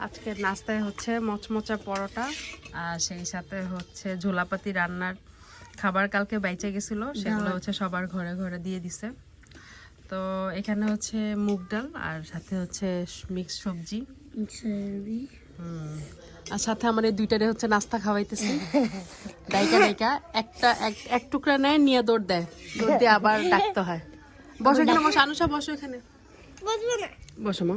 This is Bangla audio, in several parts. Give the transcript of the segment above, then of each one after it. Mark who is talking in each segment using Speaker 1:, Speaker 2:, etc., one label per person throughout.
Speaker 1: আজকের নাস্তায় হচ্ছে মচমচা পরোটা আর সেই সাথে হচ্ছে ঝোলাপাতি রান্নার খাবার কালকে বাইচে গেছিল সেগুলো হচ্ছে সবার ঘরে ঘরে দিয়ে দিছে। তো এখানে হচ্ছে মুগ ডাল আর সাথে হচ্ছে মিক্স সবজি। আর সাথে আমার এই দুইটারে হচ্ছে নাস্তা খাওয়াইতেছি। ডাইকা ডাইকা একটা এক- টুকরা নেয় নিয়ে দৌড় দেয়। দৌড় দিয়ে আবার ডাকতে হয়। বসো এখানে বসো আনুষা বসো এখানে। বসো মা।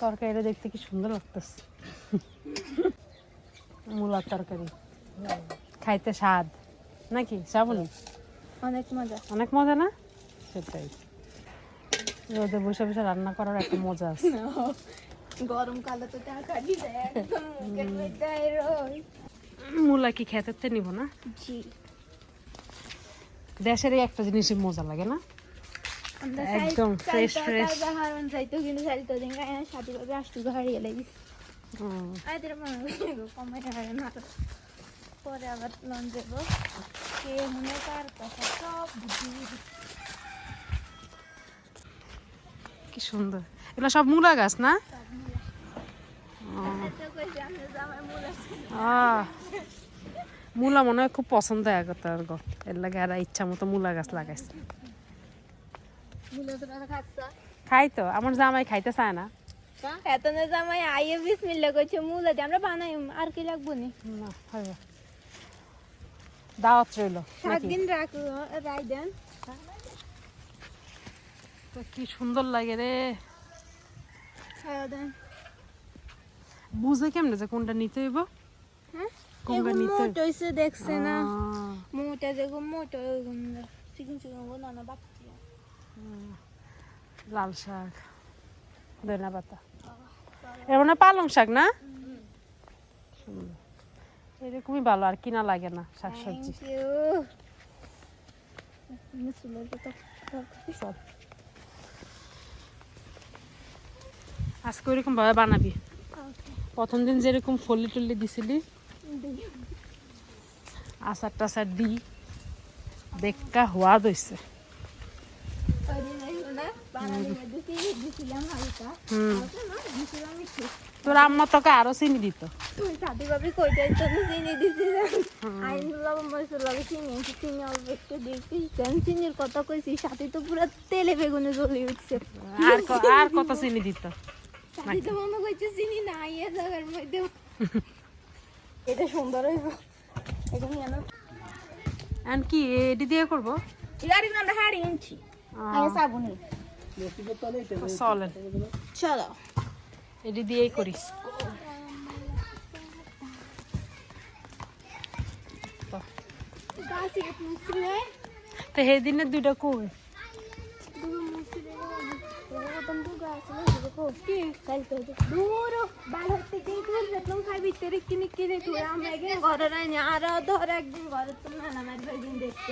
Speaker 1: তরকারিটা দেখতে কি সুন্দর লাগতেছে। মূলার তরকারি। খাইতে স্বাদ। নাকি? শ্রাবণী?
Speaker 2: অনেক মজা।
Speaker 1: অনেক মজা না? সেটাই। রোদে বসে বসে রান্না করার একটা মজা আছে।
Speaker 2: গরমকালে তো মধ্যে রোজ।
Speaker 1: মূলা কি খেতে নিব না?
Speaker 2: জি।
Speaker 1: দেশেরই একটা জিনিসই মজা লাগে না? একদম fresh, fresh.
Speaker 2: হারন যাইতো কিন্তু চাইতো দিন গায়ে সাথে ভাবে আসতে হারিয়ে লাগিস। আইদের মনে কমাই হারে না পরে আবার লন যাব কে মনে কার কথা সব বুঝি
Speaker 1: কি সুন্দর। এগুলো সব মূলা গাছ না?
Speaker 2: তো মুলা
Speaker 1: মনে হয় খুব পছন্দ হয় তার গো। এর লাগে আর ইচ্ছা মতো মূলা গাছ লাগাইছে।
Speaker 2: তো
Speaker 1: খাই তো আমার জামাই খাইতে চায় না।
Speaker 2: এত না জামাই আইয়ে মুলা দিয়ে আমরা বানাই আর কি লাগবো নি?
Speaker 1: দাওয়াত রইল
Speaker 2: রাখো রাই দেন।
Speaker 1: কি সুন্দর লাগে রে। বুঝে কেমনে যে কোনটা নিতে হইব?
Speaker 2: হ্যাঁ?
Speaker 1: কোনটা নিতে
Speaker 2: হইছে দেখছে না। মোটা যেগুলো মোটো ওইগুলো চিকন চিকনগুলো না না বাচ্চা
Speaker 1: লাল শাক ধনা পাতা। এর মানে পালং শাক না? এরকমই ভালো আর কিনা লাগে না শাকসবজি।
Speaker 2: থ্যাংক ইউ মুসুলের তো
Speaker 1: সব আজকে ওইরকম ভাবে বানাবি। প্রথম দিন যেরকম ফলি টলি দিছিলি আচার টাচার দি বেক্কা হওয়া দইছে
Speaker 2: দিছিলাম হালকা
Speaker 1: হুম
Speaker 2: দিছিলাম একটু
Speaker 1: তোর আম্মা তোকে আরও চিনি দিত
Speaker 2: যাইতো চিনি চিনির কথা কইছি সাথে তো পুরো তেলে বেগুনে জ্বলে উঠছে
Speaker 1: আর আর কত চিনি দিত
Speaker 2: তো মনে নাই এটা সুন্দর হইব
Speaker 1: আর কি এডি দিয়ে করব
Speaker 2: সাবুনি
Speaker 1: চলেন
Speaker 2: চলো
Speaker 1: এডি দিয়েই করি তো
Speaker 2: গাছি মুসরি রে
Speaker 1: তো সেদিনে দুইটা কই
Speaker 2: দুটো মুসরি রে ওরকম তো গাছ না দেখো কি কালকে দূর বাজার থেকে দূর যেতাম খাই ভিতরে কিনে কিনে তুই আমরা একদিন ঘরে রাইনি আর ধর একদিন ঘরে তো না না মার ভাই দিন দেখতে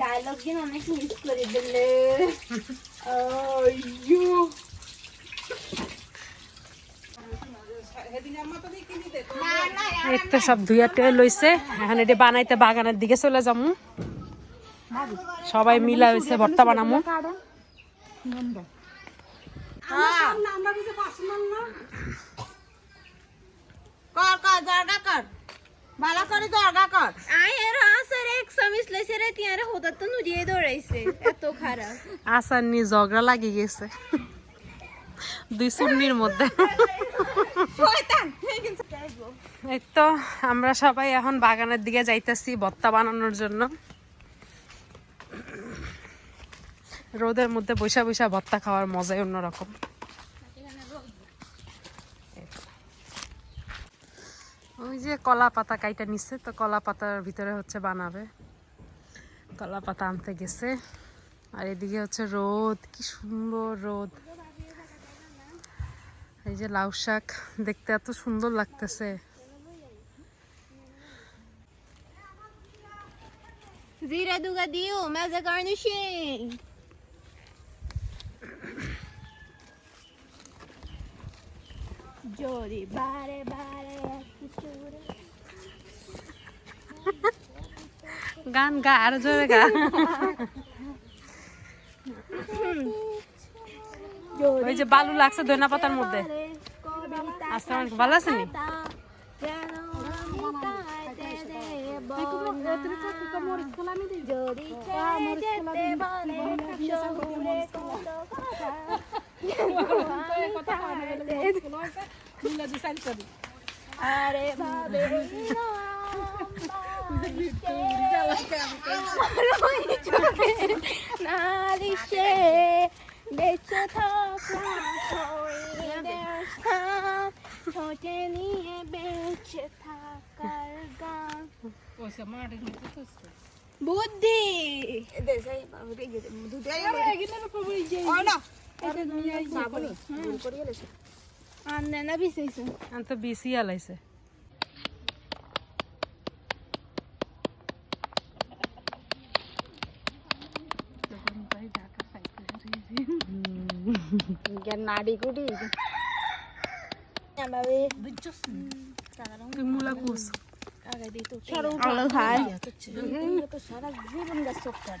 Speaker 2: ডায়লগ দিন অনেক মিস করে দিলে আইয়ো।
Speaker 1: এই সব ধুইয়া টুয়ে লইছে। এখন এটি বানাইতে বাগানের দিকে চলে যামু। সবাই মিলা হয়েছে ভর্তা বানামু।
Speaker 3: কর কর জায়গা কর। ভালো করে দরগা কর।
Speaker 2: আয় এর। আসর এক সমিস লেছে রে তিয়ারে হোদা তো নুরিয়ে দৌড়াইছে এত খারাপ
Speaker 1: আসার ঝগড়া লাগি গেছে। দুই সুন্নির মধ্যে। এই তো আমরা সবাই এখন বাগানের দিকে যাইতেছি ভত্তা বানানোর জন্য। রোদের মধ্যে বৈশা বৈশা ভত্তা খাওয়ার মজাই অন্যরকম। ওই যে কলা পাতা কাইটা নিচ্ছে তো কলা পাতার ভিতরে হচ্ছে বানাবে। কলা পাতা আনতে গেছে। আর এদিকে হচ্ছে রোদ, কি সুন্দর রোদ। এই যে লাউ শাক, দেখতে এত সুন্দর লাগতেছে।
Speaker 2: জিরা দুগা দিও, মজা বারে বারে
Speaker 1: গান গা আরও জোরে গা। ওই যে বালু লাগছে ধনা পাতার মধ্যে। আসসালামু আলাইকুম, ভালো আছেন
Speaker 2: কথা আরে ভাবে নারিশে বেঁচে স্থান ছোটে নিয়ে বেঁচে থাকার গান বুদ্ধি আন্নে না বিছাইছে
Speaker 1: আমি তো বেশি আলাইছে তুই মুলা কুস।
Speaker 2: আলো খায়
Speaker 1: আর মুলা দিয়া ইয়া আসার ইয়াটা দত্ত
Speaker 2: আর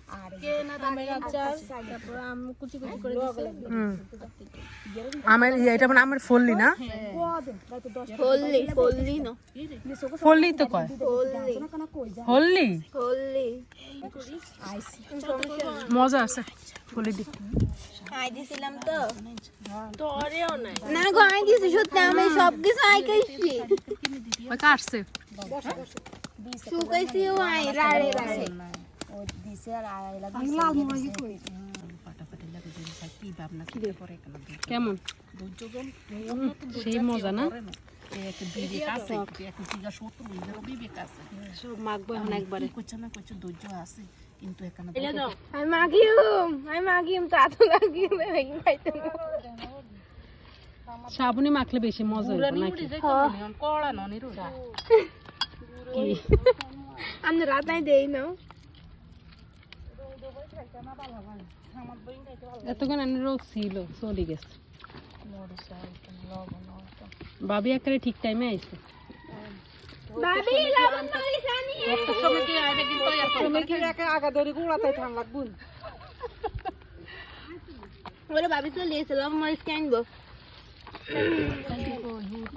Speaker 1: আমার ইয়া, এটা মানে আমার ফললি না?
Speaker 2: ন।
Speaker 1: ফললি তো কয়?
Speaker 2: হললি
Speaker 1: মজা আছে ফলি দি
Speaker 2: আই দিছিলাম তো। তোরেও নাই। না গো আই দিছি সত্যি আমি সব কিছু আই
Speaker 1: ওই কাটছে।
Speaker 2: শুকাইছি ও আই রাড়ে রাড়ে।
Speaker 1: কেমন? সেই মজা না? সব মাখবো এখন একবারে।
Speaker 2: আমি মাগিম আমি মাগিম তা তো লাগিম
Speaker 1: সাবুনি মাখলে বেশি মজা
Speaker 2: আমি রাত নাই দেই না
Speaker 1: এতক্ষণ আমি রোদ ছিল চলে গেছে। বাবি একেবারে ঠিক টাইমে আইছে।
Speaker 2: বাবি লবণ মরিচ লবণ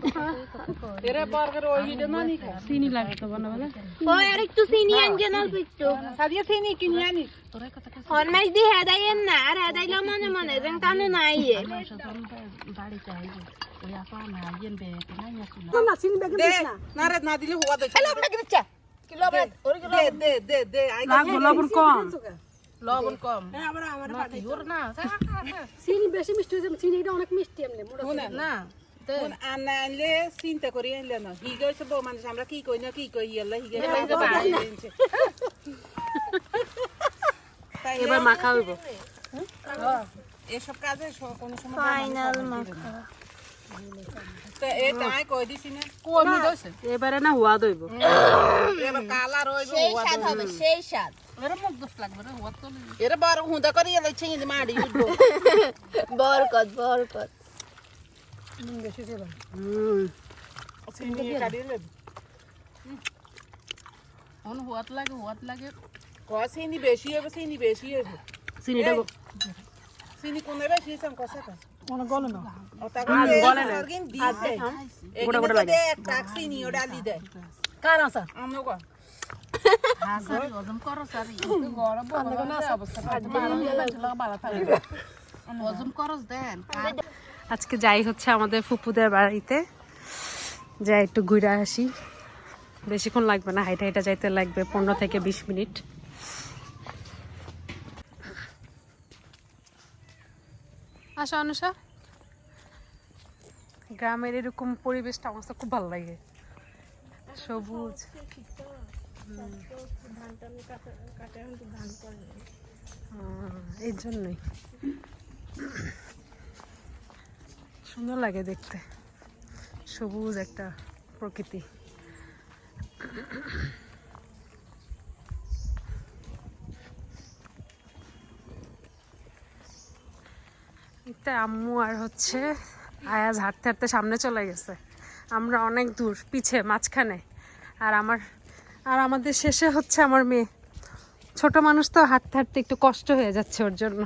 Speaker 3: মানি
Speaker 2: মনে মনে
Speaker 1: কম
Speaker 3: লবণ কম হ্যাঁ আবার আমার পাটি ওর না চিনি বেশি মিষ্টি হয়েছে চিনিটা অনেক মিষ্টি এমনি না কোন আনা আনলে চিন্তা করি আনলে না হি গেছে বউ মানুষ আমরা কি কই না কি কই ইয়াল্লা হি গেছে
Speaker 1: এবার মাখা হইব
Speaker 3: এসব কাজে কোনো সময়
Speaker 2: ফাইনাল মাখা
Speaker 1: এবারে না হুয়া দইব
Speaker 3: কালার হইব
Speaker 2: সেই স্বাদ সেই স্বাদ
Speaker 3: এর বার হুঁদা মাড়ি
Speaker 2: বরকত বরকত
Speaker 3: চিনি কাটিয়ে লবি অন লাগে হুয়াত লাগে চিনি বেশি হবে চিনি বেশি হবে
Speaker 1: চিনিটা
Speaker 3: এই, চিনি কোনে বেশি হয়েছে কষা কা
Speaker 4: গলে না
Speaker 3: গলে না দিছে গোটা গোটা লাগে এক চিনি ও ডালি দেয়
Speaker 4: কার আছে
Speaker 3: আমনো কো
Speaker 1: আজকে যাই হচ্ছে আমাদের ফুপুদের বাড়িতে। যাই একটু ঘুরে আসি। বেশিক্ষণ লাগবে না হাইটা হাইটা যাইতে লাগবে পনেরো থেকে বিশ মিনিট। আসো অনুষা? গ্রামের এরকম পরিবেশটা আমার কাছে খুব ভালো লাগে। সবুজ। এই জন্যই। সুন্দর লাগে দেখতে। সবুজ একটা প্রকৃতি। আম্মু আর হচ্ছে আয়াজ হাঁটতে হাঁটতে সামনে চলে গেছে। আমরা অনেক দূর, পিছে, মাঝখানে। আর আমার, আর আমাদের শেষে হচ্ছে আমার মেয়ে। ছোট মানুষ তো হাঁটতে হাঁটতে একটু কষ্ট হয়ে যাচ্ছে ওর জন্য।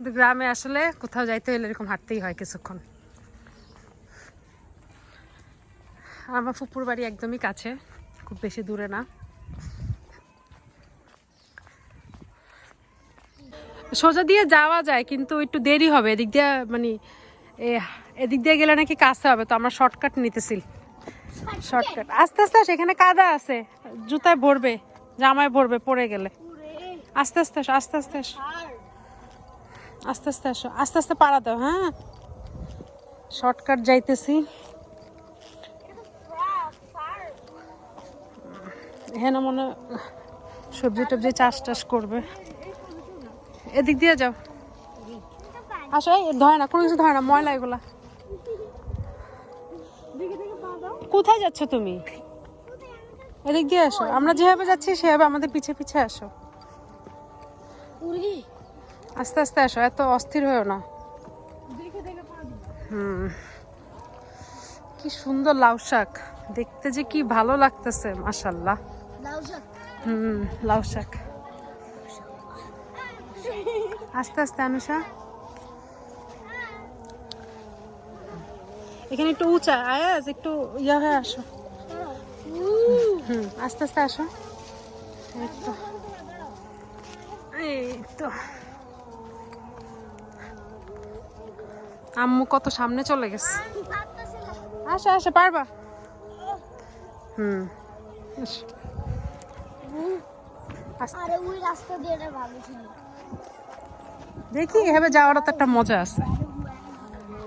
Speaker 1: কিন্তু গ্রামে আসলে কোথাও যাইতে হলে এরকম হাঁটতেই হয় কিছুক্ষণ। আমার ফুপুর বাড়ি একদমই কাছে খুব বেশি দূরে না। সোজা দিয়ে যাওয়া যায় কিন্তু একটু দেরি হবে। এদিক দিয়ে মানে এদিক দিয়ে গেলে নাকি কাছে হবে তো আমরা শর্টকাট নিতেছি। শর্টকাট? আস্তে আস্তে আসো এখানে কাদা আছে। জুতায় ভরবে জামায় ভরবে পড়ে গেলে। আস্তে আস্তে আসো আস্তে আস্তে আসো। আস্তে আস্তে আসো, আস্তে আস্তে পাড়া দাও হ্যাঁ? শর্টকাট যাইতেছি। এখানে মনে সবজি টবজি চাষ টাস করবে। এদিক দিয়ে যাও। আসো, এই ধরে না, কোনো কিছু ধরে না, ময়লা এগুলা। কোথায় যাচ্ছ তুমি? এদিক দিয়ে আসো। আমরা যেভাবে যাচ্ছি, সেভাবে আমাদের পিছে পিছে আসো। আস্তে আস্তে আসো এত অস্থির হয়েও না। হুম। কি সুন্দর লাউ শাক। দেখতে যে কি ভালো লাগতেছে মাসাল্লাহ হুম লাউ শাক। আস্তে আস্তে অনুষা এখানে একটু উঁচা আয়াজ একটু ইয়া হয়ে আসো। হুম আস্তে আস্তে আসো। এই তো এই তো আম্মু কত সামনে চলে গেছে। আসো আসো পারবা? হুম দেখি এভাবে যাওয়ারও তো একটা মজা আছে।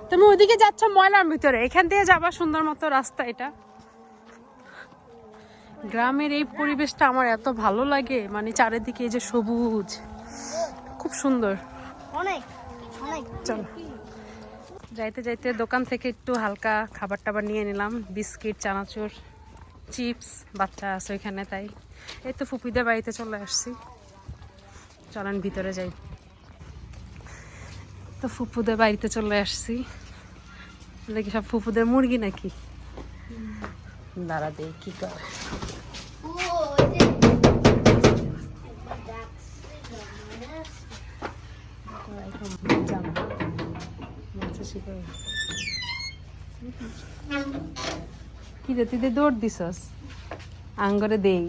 Speaker 1: তুমি ওইদিকে যাচ্ছ ময়লার ভিতরে। এখান দিয়ে যাবা সুন্দর মতো রাস্তা এটা। গ্রামের এই পরিবেশটা আমার এত ভালো লাগে। মানে চারিদিকে এই যে সবুজ। খুব সুন্দর।
Speaker 2: অনেক অনেক।
Speaker 1: চলো। যাইতে যাইতে দোকান থেকে একটু হালকা খাবার টাবার নিয়ে নিলাম। বিস্কিট, চানাচুর, চিপস, বাচ্চা আছে ওইখানে তাই। এই তো ফুপিদের বাড়িতে চলে আসছি। চলেন ভিতরে যাই। তো ফুপুদের বাড়িতে চলে আসছি। দেখি সব ফুপুদের মুরগি নাকি? দাঁড়া দেই কি করে। কি রে তুই দৌড় দিছস আঙ্গরে দেই।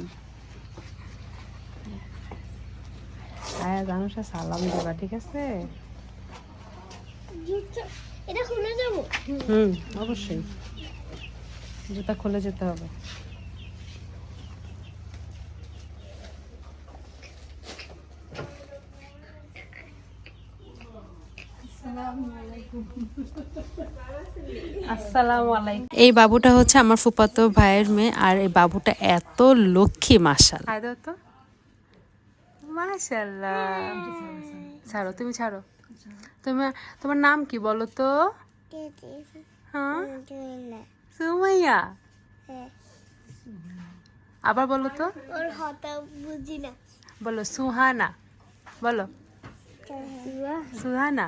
Speaker 1: আয়া জানুসা সালাম দেবা ঠিক আছে?
Speaker 2: এটা খুলে যাব?
Speaker 1: হুম অবশ্যই। জুতা খুলে যেতে হবে। এই বাবুটা হচ্ছে আমার ফুপাতো ভাইয়ের মেয়ে আর এই বাবুটা এত লক্ষ্মী মাসাল তো। মাশাল্লাহ ছাড়ো তুমি ছাড়ো। তুমি তোমার নাম কি বলো তো? হ্যাঁ? সুমাইয়া। আবার বলো তো। বলো সুহানা। বলো। সুহানা।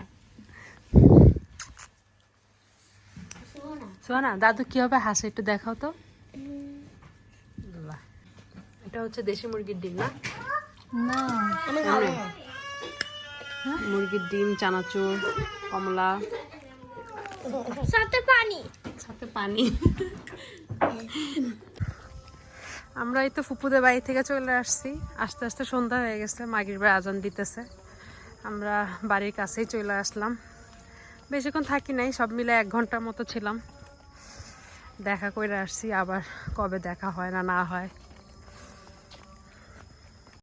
Speaker 1: সোনা দাদু কীভাবে হাসে একটু দেখাও তো। এটা হচ্ছে দেশি মুরগির ডিম না? হ্যাঁ? মুরগির ডিম চানাচুর কমলা।
Speaker 2: সাথে পানি।
Speaker 1: সাথে পানি। আমরা এই তো ফুপুদের বাড়ি থেকে চলে আসছি। আস্তে আস্তে সন্ধ্যা হয়ে গেছে মাগির বার আজান দিতেছে। আমরা বাড়ির কাছেই চলে আসলাম। বেশিক্ষণ থাকি নাই, সব মিলে এক ঘণ্টার মতো ছিলাম। দেখা করে আসছি আবার কবে দেখা হয় না না হয়।